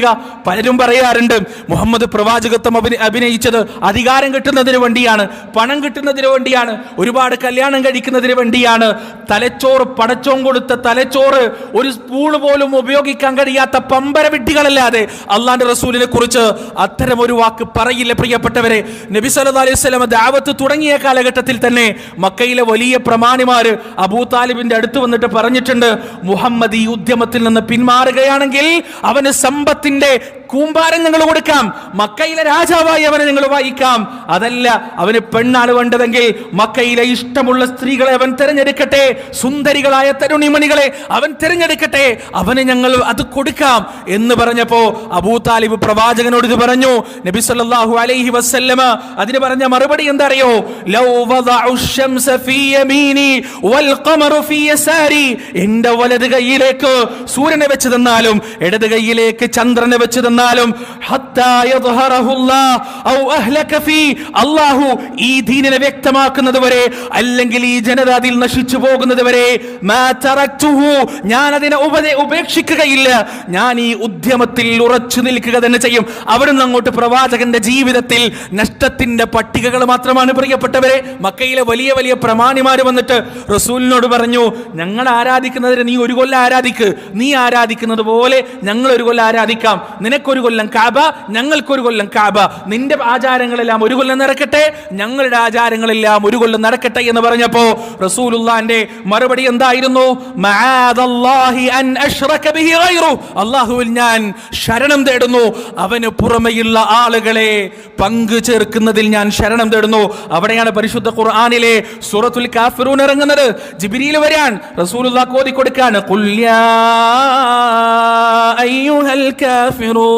പറയുക പലരും പറയാറുണ്ട് മുഹമ്മദ് പ്രവാചകത്വം അഭിന- അഭിനയിച്ചത് അധികാരം കിട്ടുന്നതിന് വേണ്ടിയാണ് പണം കിട്ടുന്നതിന് വേണ്ടിയാണ് ഒരുപാട് കല്യാണം കഴിക്കുന്നതിന് വേണ്ടിയാണ്. തലച്ചോറ് പടച്ചോം കൊടുത്ത തലച്ചോറ് ഒരു സ്പൂണ് പോലും ഉപയോഗിക്കാൻ കഴിയാത്ത പമ്പര വിഡ്ഢികളല്ലാതെ അള്ളാന്റെ റസൂലിനെ കുറിച്ച് അത്തരം ഒരു വാക്ക് പറയില്ല പ്രിയപ്പെട്ടവരെ. നബി സല്ലാ അലൈഹി വസല്ലം ദാവത്ത് തുടങ്ങിയ കാലഘട്ടത്തിൽ തന്നെ മക്കയിലെ വലിയ പ്രമാണിമാര് അബൂ താലിബിന്റെ അടുത്ത് വന്നിട്ട് പറഞ്ഞിട്ടുണ്ട് മുഹമ്മദ് ഈ ഉദ്യമത്തിൽ നിന്ന് പിന്മാറുകയാണെങ്കിൽ അവന് സമ്പത്തിന്റെ കൂമ്പാരം ഞങ്ങൾ കൊടുക്കാം. മക്കയിലെ രാജാവായി അവനെ ഞങ്ങൾ വായിക്കാം. അതല്ല അവന് പെണ്ണാൾ വേണ്ടതെങ്കിൽ മക്കയിലെ ഇഷ്ടമുള്ള സ്ത്രീകളെ അവൻ തിരഞ്ഞെടുക്കട്ടെ. സുന്ദരികളായ തരുണിമണികളെ അവൻ തിരഞ്ഞെടുക്കട്ടെ. അവന് ഞങ്ങൾ അത് കൊടുക്കാം എന്ന് പറഞ്ഞപ്പോ അബൂ താലിബ് പ്രവാചകനോട് ഇത് പറഞ്ഞു. നബി സല്ലല്ലാഹു അലൈഹി വസല്ലമ അതിന് പറഞ്ഞ മറുപടി എന്തറിയോ? എന്റെ ലൗ വദഉ ശംസ ഫീ വൽ ഖമറു ഫീ വലത് കൈയിലേക്ക് സൂര്യനെ വെച്ച് തന്നാലും ഇടത് കൈയിലേക്ക് ചന്ദ്രനെ വെച്ച് തന്നാലും ഹത്താ അള്ളാഹു ഈ ദീനിനെ വ്യക്തമാക്കുന്നത് വരെ അല്ലെങ്കിൽ ഈ ജനത അതിൽ നശിച്ചു പോകുന്നത് വരെ ഞാൻ അതിനെ ഉപദേ ഉപേക്ഷിക്കുകയില്ല. ഞാൻ ഈ ഉദ്യമത്തിൽ ഉറച്ചു നിൽക്കുക തന്നെ ചെയ്യും. അവിടുന്ന് അങ്ങോട്ട് പ്രവാചകന്റെ ജീവിതത്തിൽ നഷ്ടത്തിന്റെ പട്ടികകൾ മാത്രമാണ് പ്രിയപ്പെട്ടവരെ. മക്കയിലെ വലിയ വലിയ പ്രമാണിമാർ വന്നിട്ട് റസൂലിനോട് പറഞ്ഞു ഞങ്ങൾ ആരാധിക്കുന്നതിന് നീ ഒരു കൊല്ലം ആരാധിക്ക്. നീ ആരാധിക്കുന്നത് പോലെ ഞങ്ങൾ ഒരു കൊല്ലം ആരാധിക്കാം. നിനക്കൊരു കൊല്ലം കാബ ഞങ്ങൾക്കൊരു കൊല്ലം കാബ. നിന്റെ ആചാരങ്ങളെല്ലാം ഒരു കൊല്ലം നടക്കട്ടെ ഞങ്ങളുടെ ആചാരങ്ങളെല്ലാം ഒരു കൊല്ലം നടക്കട്ടെ എന്ന് പറഞ്ഞപ്പോ റസൂലുള്ളാന്റെ മറുപടി എന്തായിരുന്നു. അള്ളാഹുവിൽ ഞാൻ ശരണം തേടുന്നു. അവന് പുറമെയുള്ള ആളുകളെ പങ്കു ചേർക്കുന്നതിൽ ഞാൻ ശരണം തേടുന്നു. അവിടെയാണ് പരിശുദ്ധ ഖുർആാനിലെ സൂറത്തുൽ കാഫിറൂൻ ഇറങ്ങുന്നത്. ജിബിരിയിൽ വരാൻ റസൂലുള്ള കോതി കൊടുക്കാണ് കുല്യാ അയ്യുഹൽ കാഫിറൂൻ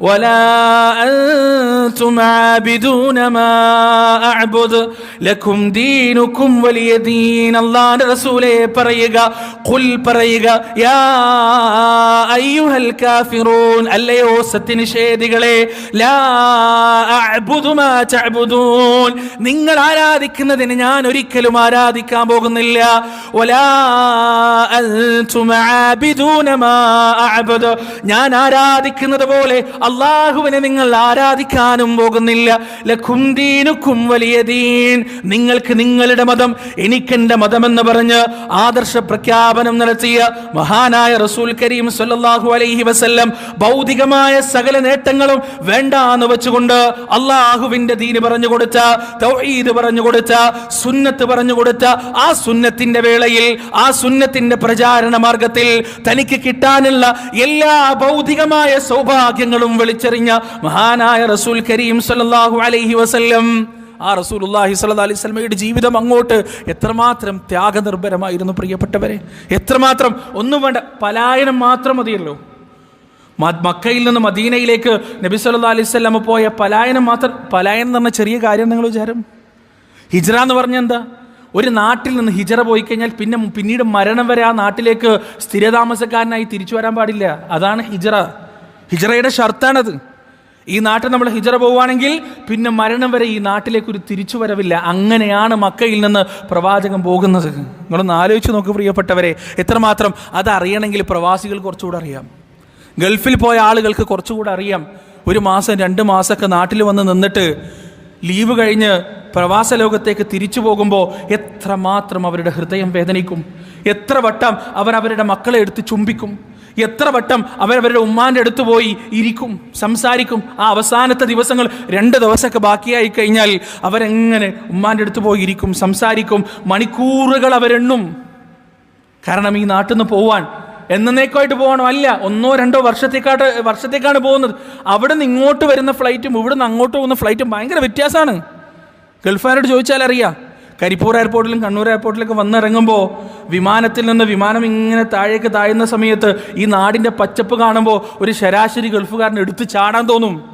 ولا أنتم عابدون ما أعبد لكم دينكم ولي دين الله رسوله പറയുക ഖുൽ പറയുക യാ അയ്യുഹൽ കാഫിറൂൻ അല്ലയോ സത്യനിഷേധികളെ ലാ അഅ്ബുദു മാ തഅ്ബുദൂൻ നിങ്ങൾ ആരാധിക്കുന്നതിന് ഞാൻ ഒരിക്കലും ആരാധിക്കാൻ പോകുന്നില്ല വലാ അൻതും ആബിദൂന മാ അഅ്ബുദു ഞാൻ ആരാധിക്കുന്നത് പോലെ അള്ളാഹുവിനെ നിങ്ങൾ ആരാധിക്കാനും പോകുന്നില്ല. ലഖും ദീനുക്കും വലിയ ദീൻ. നിങ്ങൾക്ക് നിങ്ങളുടെ മതം എനിക്കെന്റെ മതമെന്ന് പറഞ്ഞ് ആദർശ പ്രഖ്യാപനം നടത്തിയ മഹാനായ റസൂൽ കരീം സല്ലാഹു അലൈഹി വസല്ലം ഭൗതികമായ സകല നേട്ടങ്ങളും വേണ്ട എന്ന് വെച്ചുകൊണ്ട് അള്ളാഹുവിന്റെ ദീന് പറഞ്ഞു കൊടുത്ത തൗഹീദ് പറഞ്ഞു കൊടുത്ത സുന്നത്ത് പറഞ്ഞു കൊടുത്ത ആ സുന്നത്തിന്റെ വേളയിൽ ആ സുന്നത്തിന്റെ പ്രചാരണ മാർഗത്തിൽ തനിക്ക് കിട്ടാനുള്ള എല്ലാ ഭൗതികമായ സൗഭാഗ്യങ്ങളും വിളിച്ചെറിഞ്ഞ മഹാനായ റസൂൽ കരീം സല്ലാഹു അലൈഹി വസല്ലം ആ റസൂലുള്ളാഹി സല്ലാ അലൈഹി സ്വലമയുടെ ജീവിതം അങ്ങോട്ട് എത്രമാത്രം ത്യാഗനിർഭരമായിരുന്നു പ്രിയപ്പെട്ടവരെ. എത്രമാത്രം ഒന്നും വേണ്ട പലായനം മാത്രം മതിയല്ലോ. മക്കയിൽ നിന്ന് മദീനയിലേക്ക് നബി സല്ലാ അലൈഹി വസല്ലമ പോയ പലായനം മാത്രം പലായനം എന്ന് പറഞ്ഞ ചെറിയ കാര്യം നിങ്ങൾ വിചാരം? ഹിജ്റ എന്ന് പറഞ്ഞാൽ എന്താ? ഒരു നാട്ടിൽ നിന്ന് ഹിജറ പോയി കഴിഞ്ഞാൽ പിന്നെ പിന്നീട് മരണം വരെ ആ നാട്ടിലേക്ക് സ്ഥിരതാമസക്കാരനായി തിരിച്ചു വരാൻ പാടില്ല. അതാണ് ഹിജറ. ഹിജറയുടെ ഷർത്താണത്. ഈ നാട്ടിൽ നമ്മൾ ഹിജറ പോവുകയാണെങ്കിൽ പിന്നെ മരണം വരെ ഈ നാട്ടിലേക്ക് ഒരു തിരിച്ചു വരവില്ല. അങ്ങനെയാണ് മക്കയിൽ നിന്ന് പ്രവാചകൻ പോകുന്നത്. നിങ്ങളൊന്ന് ആലോചിച്ച് നോക്ക് പ്രിയപ്പെട്ടവരെ. എത്രമാത്രം അതറിയണമെങ്കിൽ പ്രവാസികൾ കുറച്ചുകൂടെ അറിയാം. ഗൾഫിൽ പോയ ആളുകൾക്ക് കുറച്ചുകൂടെ അറിയാം. ഒരു മാസം രണ്ട് മാസമൊക്കെ നാട്ടിൽ വന്ന് നിന്നിട്ട് ലീവ് കഴിഞ്ഞ് പ്രവാസ ലോകത്തേക്ക് തിരിച്ചു പോകുമ്പോൾ എത്രമാത്രം അവരുടെ ഹൃദയം വേദനിക്കും. എത്ര വട്ടം അവർ അവരുടെ മക്കളെ എടുത്ത് ചുംബിക്കും. എത്ര വട്ടം അവരവരുടെ ഉമ്മാന്റെ അടുത്ത് പോയി ഇരിക്കും സംസാരിക്കും. ആ അവസാനത്തെ ദിവസങ്ങൾ രണ്ട് ദിവസമൊക്കെ ബാക്കിയായി കഴിഞ്ഞാൽ അവരെങ്ങനെ ഉമ്മാന്റെ അടുത്ത് പോയി ഇരിക്കും സംസാരിക്കും മണിക്കൂറുകൾ അവരെണ്ണും. കാരണം ഈ നാട്ടിൽ നിന്ന് പോവാൻ എന്നേക്കുമായിട്ട് പോകണം അല്ല ഒന്നോ രണ്ടോ വർഷത്തേക്കാട്ട് വർഷത്തേക്കാണ് പോകുന്നത്. അവിടെ നിന്ന് ഇങ്ങോട്ട് വരുന്ന ഫ്ലൈറ്റും ഇവിടെ നിന്ന് അങ്ങോട്ട് പോകുന്ന ഫ്ലൈറ്റും ഭയങ്കര വ്യത്യാസമാണ്. ഗൾഫുകാരോട് ചോദിച്ചാൽ അറിയാം കരിപ്പൂർ എയർപോർട്ടിലും കണ്ണൂർ എയർപോർട്ടിലൊക്കെ വന്നിറങ്ങുമ്പോൾ വിമാനത്തിൽ നിന്ന് വിമാനം ഇങ്ങനെ താഴേക്ക് താഴുന്ന സമയത്ത് ഈ നാടിന്റെ പച്ചപ്പ് കാണുമ്പോൾ ഒരു ശരാശരി ഗൾഫുകാരൻ എടുത്ത് ചാടാൻ തോന്നും.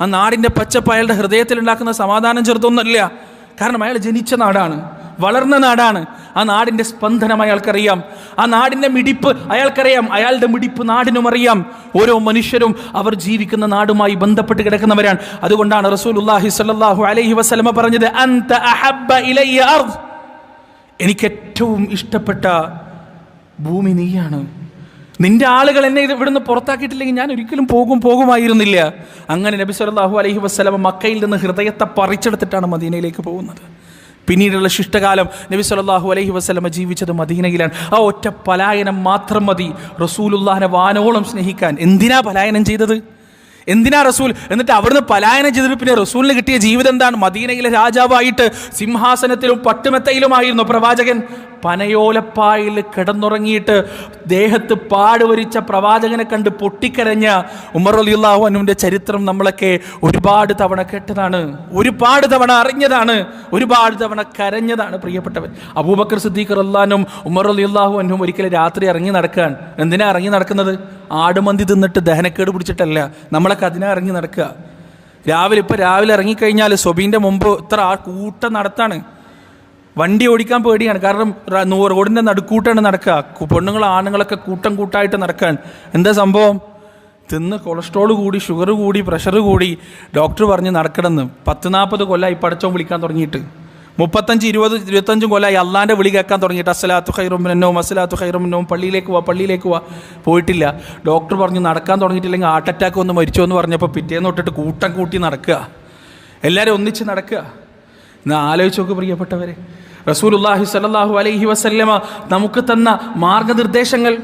ആ നാടിന്റെ പച്ചപ്പ് അയാളുടെ ഹൃദയത്തിൽ ഉണ്ടാക്കുന്ന സമാധാനം ചെറുതൊന്നുമല്ല. കാരണം അയാൾ ജനിച്ച നാടാണ്. വളർന്ന നാടാണ്. ആ നാടിന്റെ സ്പന്ദനം അയാൾക്കറിയാം. ആ നാടിന്റെ മിടിപ്പ് അയാൾക്കറിയാം. അയാളുടെ മിടിപ്പ് നാടിനും അറിയാം. ഓരോ മനുഷ്യരും അവർ ജീവിക്കുന്ന നാടുമായി ബന്ധപ്പെട്ട് കിടക്കുന്നവരാണ്. അതുകൊണ്ടാണ് റസൂലുള്ളാഹി സ്വല്ലല്ലാഹു അലൈഹി വസ്ലമ പറഞ്ഞത് അഹബ്ബ എനിക്ക് ഏറ്റവും ഇഷ്ടപ്പെട്ട ഭൂമി നീയാണ്. നിന്റെ ആളുകൾ എന്നെ ഇത് ഇവിടുന്ന് പുറത്താക്കിയിട്ടില്ലെങ്കിൽ ഞാൻ ഒരിക്കലും പോകും പോകുമായിരുന്നില്ല. അങ്ങനെ നബി സല്ലാഹു അലൈഹി വസ്ലമ മക്കയിൽ നിന്ന് ഹൃദയത്തെ പറിച്ചെടുത്തിട്ടാണ് മദീനയിലേക്ക് പോകുന്നത്. പിന്നീടുള്ള ശിഷ്ടകാലം നബി സല്ലല്ലാഹു അലൈഹി വസ്ലമ ജീവിച്ചത് മദീനയിലാണ്. ആ ഒറ്റ പലായനം മാത്രം മതി. റസൂലുല്ലാഹിനെ വാനോളം സ്നേഹിക്കാൻ. എന്തിനാ പലായനം ചെയ്തത്? എന്തിനാ റസൂൽ? എന്നിട്ട് അവിടുന്ന് പലായനം ചെയ്തിട്ട് പിന്നെ റസൂലിന് കിട്ടിയ ജീവിതം എന്താണ്? മദീനയിലെ രാജാവായിട്ട് സിംഹാസനത്തിലും പട്ടുമെത്തയിലുമായിരുന്നു പ്രവാചകൻ. പനയോലപ്പായിൽ കിടന്നുറങ്ങിയിട്ട് ദേഹത്ത് പാടുവരിച്ച പ്രവാചകനെ കണ്ട് പൊട്ടിക്കരഞ്ഞ ഉമർ അലിയുള്ളാഹു അനുവിന്റെ ചരിത്രം നമ്മളൊക്കെ ഒരുപാട് തവണ കേട്ടതാണ്. ഒരുപാട് തവണ അറിഞ്ഞതാണ്. ഒരുപാട് തവണ കരഞ്ഞതാണ് പ്രിയപ്പെട്ടവൻ. അബൂബക്കർ സിദ്ദീഖർ അള്ളഹാനും ഉമർ അലിയുള്ളാഹു അനുവും ഒരിക്കലും രാത്രി ഇറങ്ങി നടക്കാൻ എന്തിനാ ഇറങ്ങി നടക്കുന്നത്? ആടുമന്തി തിന്നിട്ട് ദഹനക്കേട് പിടിച്ചിട്ടല്ല. നമ്മളൊക്കെ അതിനാ ഇറങ്ങി നടക്കുക. രാവിലെ ഇപ്പോൾ രാവിലെ ഇറങ്ങിക്കഴിഞ്ഞാൽ സൊബീന്റെ മുമ്പ് ഇത്ര ആ കൂട്ടം നടത്താണ്. വണ്ടി ഓടിക്കാൻ പേടിയാണ്. കാരണം റോഡിന്റെ നടുക്കൂട്ടാണ് നടക്കുക. പെണ്ണുങ്ങൾ ആണുങ്ങളൊക്കെ കൂട്ടം കൂട്ടായിട്ട് നടക്കാൻ. എന്താ സംഭവം? തിന്ന് കൊളസ്ട്രോൾ കൂടി ഷുഗർ കൂടി പ്രഷർ കൂടി ഡോക്ടർ പറഞ്ഞ് നടക്കണമെന്ന്. പത്ത് നാൽപ്പത് കൊല്ലമായി പടച്ചോൻ വിളിക്കാൻ തുടങ്ങിയിട്ട്. മുപ്പത്തഞ്ച് ഇരുപത് ഇരുപത്തഞ്ചും കൊല്ലമായി അള്ളാന്റെ വിളി കേൾക്കാൻ തുടങ്ങിയിട്ട്. അസലാത്തു ഖൈറുമിനവും അസലാത്തു ഖൈറുമിനവും പള്ളിയിലേക്ക് വാ പള്ളിയിലേക്ക് വാ പോയിട്ടില്ല. ഡോക്ടർ പറഞ്ഞു നടക്കാൻ തുടങ്ങിയിട്ടില്ലെങ്കിൽ ഹാർട്ട് അറ്റാക്ക് ഒന്ന് മരിച്ചു എന്ന് പറഞ്ഞപ്പോൾ പിറ്റേന്ന് തൊട്ടിട്ട് കൂട്ടം കൂട്ടി നടക്കുക. എല്ലാവരും ഒന്നിച്ച് നടക്കുക. എന്നാൽ ആലോചിച്ച് നോക്ക് പ്രിയപ്പെട്ടവരെ. റസൂലുല്ലാഹി സ്വല്ലല്ലാഹു അലൈഹി വസല്ലമ നമുക്ക് തന്ന മാർഗനിർദ്ദേശങ്ങൾ.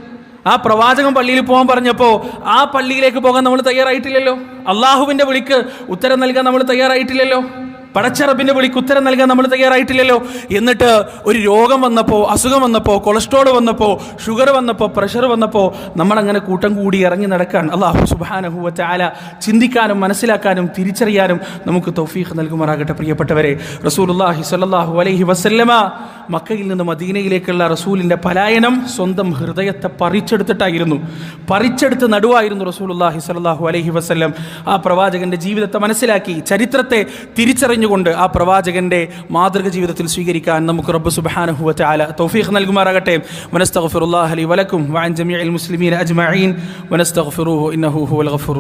ആ പ്രവാചകൻ പള്ളിയിൽ പോകാൻ പറഞ്ഞപ്പോൾ ആ പള്ളിയിലേക്ക് പോകാൻ നമ്മൾ തയ്യാറായിട്ടില്ലല്ലോ? അള്ളാഹുവിന്റെ വിളിക്ക് ഉത്തരം നൽകാൻ നമ്മൾ തയ്യാറായിട്ടില്ലല്ലോ? പടച്ചറബിന്റെ വിളിക്ക് ഉത്തരം നൽകാൻ നമ്മൾ തയ്യാറായിട്ടില്ലല്ലോ. എന്നിട്ട് ഒരു രോഗം വന്നപ്പോൾ അസുഖം വന്നപ്പോൾ കൊളസ്ട്രോൾ വന്നപ്പോൾ ഷുഗർ വന്നപ്പോൾ പ്രഷർ വന്നപ്പോൾ നമ്മളങ്ങനെ കൂട്ടം കൂടി ഇറങ്ങി നടക്കാൻ അള്ളാഹു സുബാനഹുവറ്റ ചാല ചിന്തിക്കാനും മനസ്സിലാക്കാനും തിരിച്ചറിയാനും നമുക്ക് തൗഫീഖ് നൽകുമാറാകട്ടെ പ്രിയപ്പെട്ടവരെ. റസൂലുല്ലാഹി സല്ലാഹു അലൈഹി വസല്ലമ മക്കയിൽ നിന്ന് മദീനയിലേക്കുള്ള റസൂലിന്റെ പലായനം സ്വന്തം ഹൃദയത്തെ പറിച്ചെടുത്തിട്ടായിരുന്നു. പറിച്ചെടുത്ത് നടുവായിരുന്നു റസൂലുല്ലാഹി സ്വല്ലല്ലാഹു അലഹി വസ്ല്ലം. ആ പ്രവാചകന്റെ ജീവിതത്തെ മനസ്സിലാക്കി ചരിത്രത്തെ തിരിച്ചറിഞ്ഞുകൊണ്ട് ആ പ്രവാചകന്റെ മാതൃക ജീവിതത്തിൽ സ്വീകരിക്കാൻ നമുക്ക് റബ്ബ് സുബ്ഹാനഹു വതആല തൗഫീഖ് നൽകുമാറാകട്ടെ. വനസ്തഗ്ഫിറുല്ലാഹി ലി വലക്കും വാൻ ജമിയൽ മുസ്ലിമീൻ അജ്മീൻ വനസ്തഗ്ഫിറുഹു ഇന്നഹു ഹുവൽ ഗഫൂർ